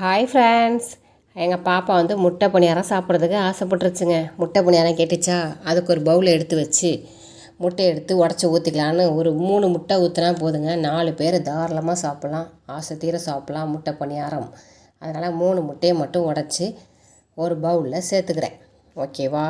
Hi friends எங்கள் பாப்பா வந்து முட்டை பணியாரம் சாப்பிட்றதுக்கு ஆசைப்பட்டுருச்சுங்க. முட்டை பணியாரம் கேட்டுச்சா? அதுக்கு ஒரு பவுல் எடுத்து வச்சு முட்டை எடுத்து உடச்சி ஊற்றிக்கலான்னு ஒரு மூணு முட்டை ஊற்றினா போதுங்க. நாலு பேர் தாராளமாக சாப்பிட்லாம். ஆசை தீர சாப்பிட்லாம் முட்டை பணியாரம். அதனால் மூணு முட்டையை மட்டும் உடச்சி ஒரு பவுலில் சேர்த்துக்கிறேன். ஓகேவா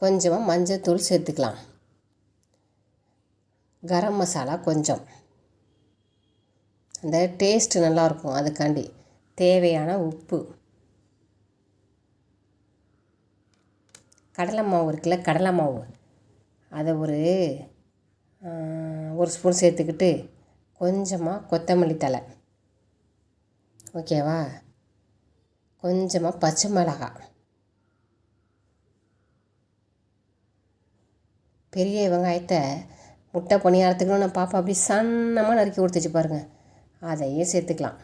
கொஞ்சமாக மஞ்சத்தூள் சேர்த்துக்கலாம். கரம் மசாலா கொஞ்சம். அந்த டேஸ்ட்டு நல்லாயிருக்கும் அதுக்காண்டி. தேவையான உப்பு. கடலை மாவு இருக்குல்ல கடலை மாவு. அதை ஒரு ஒரு ஸ்பூன் சேர்த்துக்கிட்டு கொஞ்சமாக கொத்தமல்லி தலை ஓகேவா? கொஞ்சமாக பச்சை மிளகாய். பெரிய வெங்காயத்தை முட்டை பணியாரத்துக்குன்னு நான் பாப்பா அப்படி சன்னமாக நறுக்கி கொடுத்துச்சு பாருங்கள் அதையும் சேர்த்துக்கலாம்.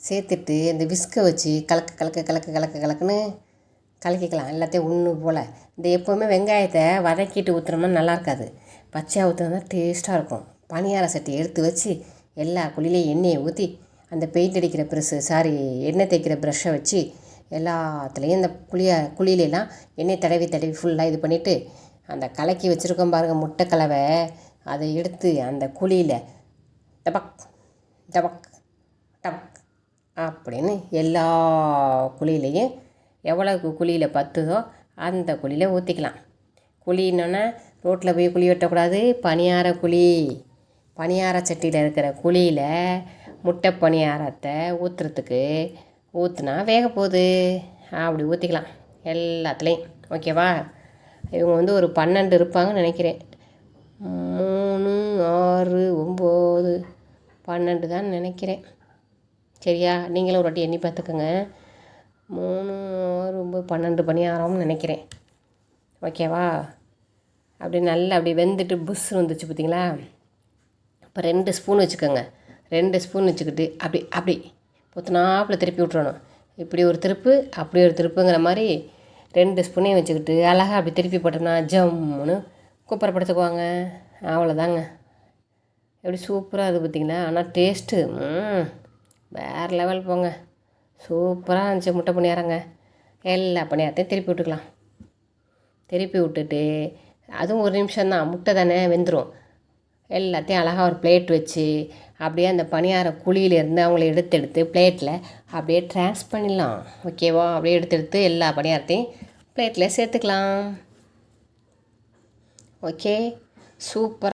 சேர்த்துட்டு இந்த விஸ்கை வச்சு கலக்க கலக்க கலக்க கலக்க கலக்குன்னு கலக்கிக்கலாம். எல்லாத்தையும் ஒன்று போல். இந்த எப்போவுமே வெங்காயத்தை வதக்கிட்டு ஊற்றுனோம்னா நல்லா இருக்காது. பச்சையாக ஊற்றுனா டேஸ்ட்டாக இருக்கும். பணியார சட்டி எடுத்து வச்சு எல்லா குழிலையும் எண்ணெயை ஊற்றி அந்த பெயிண்ட் அடிக்கிற ப்ரெஷ்ஷு சாரி எண்ணெய் தேய்க்கிற ப்ரெஷ்ஷை வச்சு எல்லாத்துலேயும் இந்த குழிய குழியிலலாம் எண்ணெய் தடவி தடவி ஃபுல்லாக இது பண்ணிவிட்டு அந்த கலக்கி வச்சுருக்கோம் பாருங்கள் முட்டை கலவை. அதை எடுத்து அந்த குழியில் டபக் டபக் டபக் அப்படின்னு எல்லா குழியிலையும் எவ்வளோ குழியில் பத்துதோ அந்த குழியில் ஊற்றிக்கலாம் குழின்னொன்னே ரோட்டில் போய் குழி வெட்டக்கூடாது. பனியார குழி. பனியார சட்டியில் இருக்கிற குழியில் முட்டை பணியாரத்தை ஊற்றுறதுக்கு ஊற்றுனா வேக போகுது அப்படி ஊற்றிக்கலாம் எல்லாத்துலேயும். ஓகேவா? இவங்க வந்து ஒரு பன்னெண்டு இருப்பாங்கன்னு நினைக்கிறேன். மூணு ஆறு ஒம்பது பன்னெண்டு தான் நினைக்கிறேன். சரியா? நீங்களும் ஒரு வாட்டி எண்ணி பார்த்துக்கோங்க. மூணு ஆறு ஒம்பது பன்னெண்டு பணியாரம்னு நினைக்கிறேன். ஓகேவா? அப்படி நல்லா அப்படி வெந்துட்டு புஸ் வந்துச்சு பார்த்தீங்களா? இப்போ ரெண்டு ஸ்பூன் வச்சுக்கோங்க. ரெண்டு ஸ்பூன் வச்சுக்கிட்டு அப்படி அப்படி. பொத்துனாப்பில் திருப்பி விட்றணும் இப்படி ஒரு திருப்பு அப்படி ஒரு திருப்புங்கிற மாதிரி ரெண்டு ஸ்பூனையும் வச்சுக்கிட்டு அழகாக அப்படி திருப்பி போட்டோம்னா ஜம்முன்னு குப்பரை படுத்துக்குவாங்க அவ்வளோதாங்க. எப்படி சூப்பராக இருக்குது பார்த்திங்களா? ஆனால் டேஸ்ட்டு வேறு லெவல் போங்க. சூப்பராக இருந்துச்சு. முட்டை பணியாரங்க. எல்லா பணியாரத்தையும் திருப்பி விட்டுக்கலாம். திருப்பி விட்டுட்டு அதுவும் ஒரு நிமிஷம் தான் முட்டை தானே வெந்துடும் எல்லாத்தையும் அழகாக ஒரு பிளேட் வச்சு அப்படியே அந்த பணியார குழியிலேருந்து அவங்கள எடுத்து எடுத்து பிளேட்டில் அப்படியே ட்ரான்ஸ் பண்ணிடலாம். ஓகேவா அப்படியே எடுத்து எடுத்து எல்லா பணியாரத்தையும் பிளேட்டில் சேர்த்துக்கலாம். Okay super